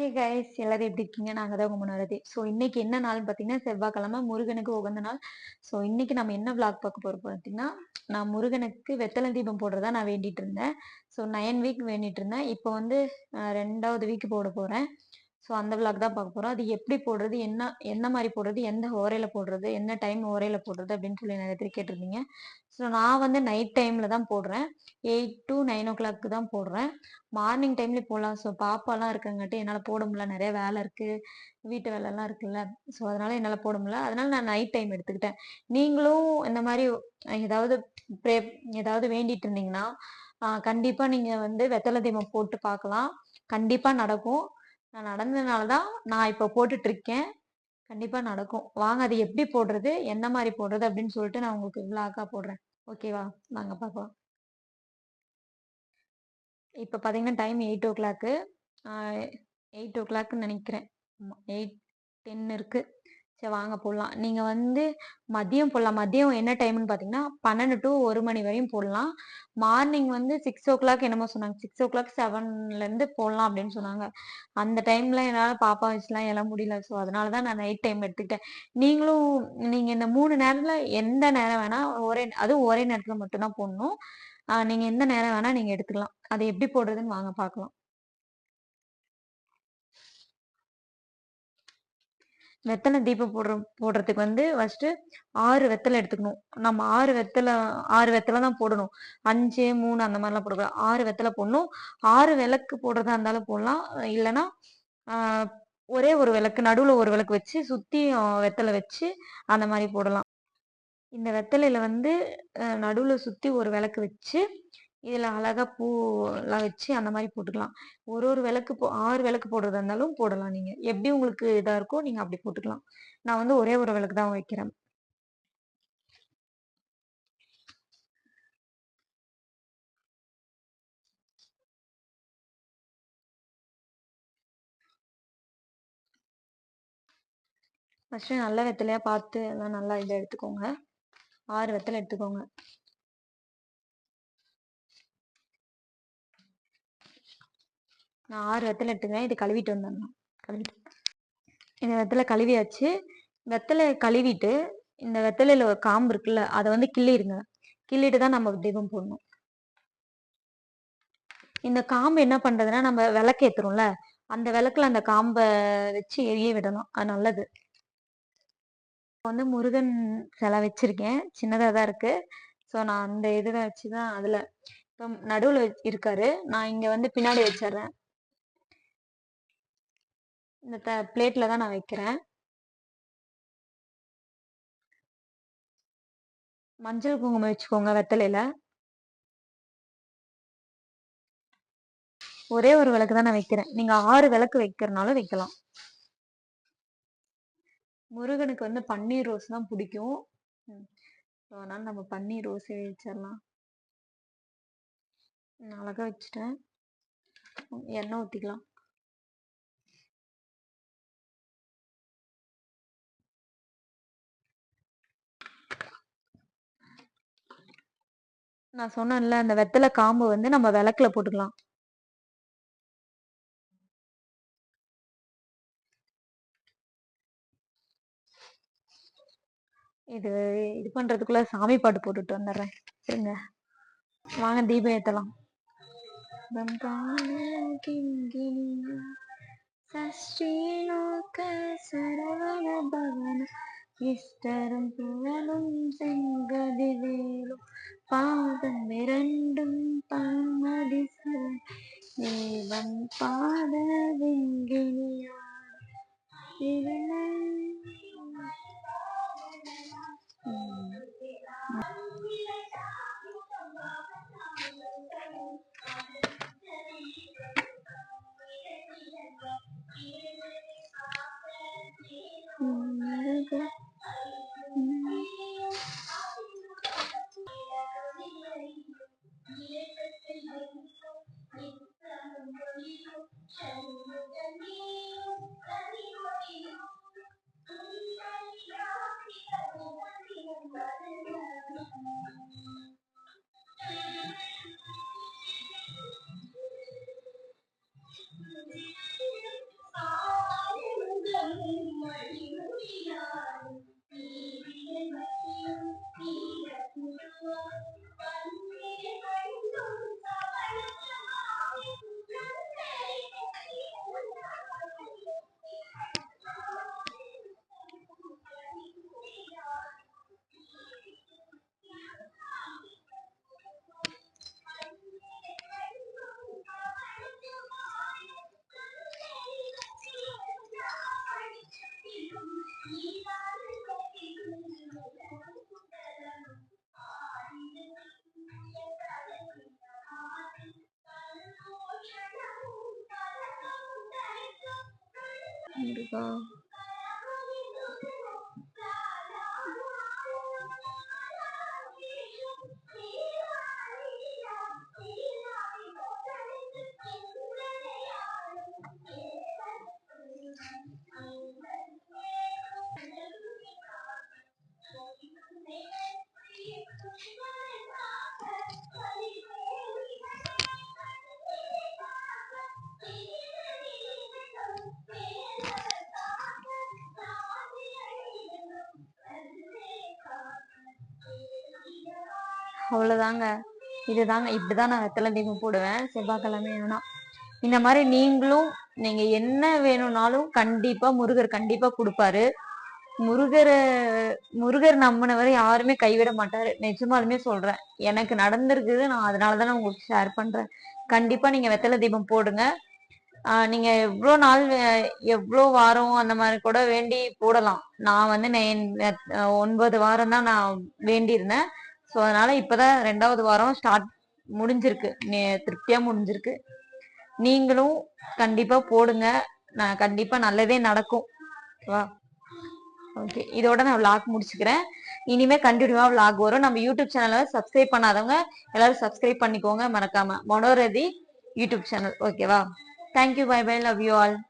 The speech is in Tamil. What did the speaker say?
ஹே கைஸ் எல்லாரும் எப்படி இருக்கீங்க? நாங்கள் தான் உங்கள் முன்னாடி. ஸோ இன்னைக்கு என்ன நாள்னு பார்த்தீங்கன்னா செவ்வாய்க்கிழமை முருகனுக்கு உகந்த நாள். ஸோ இன்னைக்கு நம்ம என்ன விளாக் பார்க்க போகிறோம் பார்த்தீங்கன்னா நான் முருகனுக்கு வெத்தலை தீபம் போடுறதா நான் வேண்டிட்டு இருந்தேன். ஸோ நைன் வீக் வேண்டிட்டு இருந்தேன். இப்போ வந்து ரெண்டாவது வீக் போட போகிறேன் ஸோ அந்த விளாக் தான் பார்க்க போகிறோம் அது எப்படி போடுறது என்ன என்ன மாதிரி போடுறது எந்த ஓரையில் போடுறது என்ன டைம் ஓரையில் போடுறது அப்படின்னு சொல்லி நிறைய பேர் கேட்டிருந்தீங்க. ஸோ நான் வந்து நைட் டைமில் தான் போடுறேன். Eight to nine o'clock தான் போடுறேன். மார்னிங் டைம்லேயும் போடலாம். ஸோ பாப்பாலாம் இருக்கங்காட்டி என்னால் போட முடியல. நிறைய வேலை இருக்குது வீட்டு வேலைலாம் இருக்குல்ல. ஸோ அதனால் என்னால் போட முடியல. அதனால் நான் நைட் டைம் எடுத்துக்கிட்டேன். நீங்களும் இந்த மாதிரி ஏதாவது ப்ரே ஏதாவது வேண்டிட்டு இருந்தீங்கன்னா கண்டிப்பாக நீங்கள் வந்து வெத்தலை தீபம் போட்டு பார்க்கலாம். கண்டிப்பாக நடக்கும். நான் நடந்ததுனால தான் நான் இப்போ போட்டுட்டு இருக்கேன் நடக்கும். வாங்க அது எப்படி போடுறது? என்ன மாதிரி போடுறது? அப்படின்னு சொல்லிட்டு நான் உங்களுக்கு விளாக்காக போடுறேன். ஓகேவா வாங்க பார்க்கலாம் இப்போ பார்த்தீங்கன்னா time eight o'clock eight ஓ கிளாக்னு நினைக்கிறேன். ஆமாம் எயிட் டென் இருக்கு. சரி வாங்க போடலாம். நீங்கள் வந்து மதியம் போடலாம். மதியம் என்ன டைம்னு பார்த்தீங்கன்னா பன்னெண்டு டு ஒரு மணி வரையும் போடலாம். மார்னிங் வந்து சிக்ஸ் ஓ கிளாக் என்னமோ சொன்னாங்க. சிக்ஸ் ஓ கிளாக் செவன்லேருந்து போடலாம் அப்படின்னு சொன்னாங்க. அந்த டைமில் என்னால் பாப்பா வச்சுலாம் எல்லாம் முடியல. ஸோ அதனால தான் நான் நைட் டைம் எடுத்துக்கிட்டேன். நீங்களும் நீங்கள் இந்த மூணு நேரத்தில் எந்த நேரம் வேணால் ஒரே அதுவும் ஒரே நேரத்தில் மட்டும்தான் போடணும். நீங்கள் நீங்க எந்த நேரம் வேணா நீங்க எடுத்துக்கலாம். அதை எப்படி போடுறதுன்னு வாங்க பார்க்கலாம் வெத்தலை தீபம் போடுற போடுறதுக்கு வந்து ஃபர்ஸ்ட் ஆறு வெத்தலை எடுத்துக்கணும். நம்ம ஆறு வெத்தலை ஆறு வெத்தலை தான் போடணும். அஞ்சு மூணு அந்த மாதிரிலாம் போடக்கூடாது. ஆறு வெத்தலை போடணும். ஆறு விளக்கு போடுறதா இருந்தாலும் போடலாம். இல்லைன்னா ஒரே ஒரு விளக்கு நடுவில் ஒரு விளக்கு வச்சு சுற்றி வெத்தலை வச்சு அந்த மாதிரி போடலாம். இந்த வெத்தலையில வந்து நடுவில் சுற்றி ஒரு விளக்கு வச்சு இதில் அழகா பூ எல்லாம் வச்சு அந்த மாதிரி போட்டுக்கலாம். ஒரு ஒரு விளக்கு போ ஆறு விளக்கு போடுறதா இருந்தாலும் போடலாம் நீங்க. எப்படி உங்களுக்கு இதாக இருக்கோ நீங்க அப்படி போட்டுக்கலாம். நான் வந்து ஒரே ஒரு விளக்கு தான் வைக்கிறேன். ஃபஸ்ட்டு நல்ல வெத்தலையாக பார்த்து எல்லாம் நல்லா இதை எடுத்துக்கோங்க. ஆறு வெத்தலை எடுத்துக்கோங்க. நான் ஆறு வெத்தலை எடுத்துக்கிறேன் இது கழுவிட்டு வந்துடணும். கழுவிட்டு. இந்த வெத்தலை கழுவியாச்சு. வெத்தலை கழுவிட்டு இந்த வெத்தலையில் ஒரு காம்பு இருக்குல்ல அதை வந்து கிள்ளிடுங்க. கிள்ளிட்டு தான் நம்ம தீபம் போடணும். இந்த காம்பு என்ன பண்ணுறதுன்னா நம்ம விளக்கு ஏத்துறோம்ல அந்த விளக்குல அந்த காம்பை வச்சு எரிய விடணும். அது நல்லது. வந்து முருகன் சிலை வச்சிருக்கேன். சின்னதாக தான் இருக்குது ஸோ நான் அந்த இதில் வச்சுதான் அதில் இப்போ நடுவில் வச்சு- இருக்காரு. நான் இங்கே வந்து பின்னாடி வச்சிடுறேன். இந்த த பிளேட்ல தான் நான் வைக்கிறேன். மஞ்சள் குங்குமம் வச்சுக்கோங்க வெத்தலையில. ஒரே ஒரு விளக்கு தான் நான் வைக்கிறேன். நீங்க ஆறு விளக்கு வைக்கிறனாலும் வைக்கலாம். முருகனுக்கு வந்து பன்னீர் ரோஸ் தான் பிடிக்கும். அதனால நம்ம பன்னீர் ரோஸே வச்சிடலாம். ம், அழகா வச்சுட்டேன். எண்ணெய் ஊத்திக்கலாம். நான் சொன்னேன்ல அந்த வெத்தலை காம்பு வந்து நம்ம விளக்குல போட்டுக்கலாம். இது இது பண்றதுக்குள்ள சாமி பாட்டு போட்டுட்டு வந்துடுறேன். சரிங்க வாங்க தீபம் ஏத்தலாம். சஷ்டிலோக சரவண பவன இஷ்டரும் புகழும் செங்கதிவேலும் பாதம் இரண்டும் பன்மதி தேவன் பாத வெங்கினியார். முருக அவ்வளோதாங்க அவ்வளவுதாங்க. இதுதாங்க. இப்படிதான் நான் வெத்தலை தீபம் போடுவேன். செவ்வாய்க்கிழமை ஆனா இந்த மாதிரி நீங்களும் நீங்க என்ன வேணும்னாலும் கண்டிப்பா முருகர் கண்டிப்பா கொடுப்பாரு. முருகரை முருகர் நம்பினவரை யாருமே கைவிட மாட்டாரு. நிஜமாலுமே சொல்றேன். எனக்கு நடந்திருக்குது. நான் அதனாலதான் உங்களுக்கு ஷேர் பண்றேன். கண்டிப்பா நீங்க வெத்தலை தீபம் போடுங்க. நீங்க எவ்வளோ நாள் வே- எவ்வளோ வாரம் அந்த மாதிரி கூட வேண்டி போடலாம். நான் வந்து ஒன்பது வாரம் தான் நான் வேண்டியிருந்தேன். ஸோ அதனால இப்போதான் ரெண்டாவது வாரம் ஸ்டார்ட் முடிஞ்சிருக்கு. நே- முடிஞ்சிருக்கு. நீங்களும் கண்டிப்பாக போடுங்க. நான் கண்டிப்பாக நல்லதே நடக்கும். வா? ஓகே இதோட நான் விளாக் முடிச்சுக்கிறேன். இனிமே கண்டினியூவாக விளாக் வரும். நம்ம யூடியூப் சேனலை சப்ஸ்கிரைப் பண்ணாதவங்க எல்லாரும் சப்ஸ்கிரைப் பண்ணிக்கோங்க. மறக்காம. மனோரதி யூடியூப் சேனல் ஓகேவா thank you bye bye love you all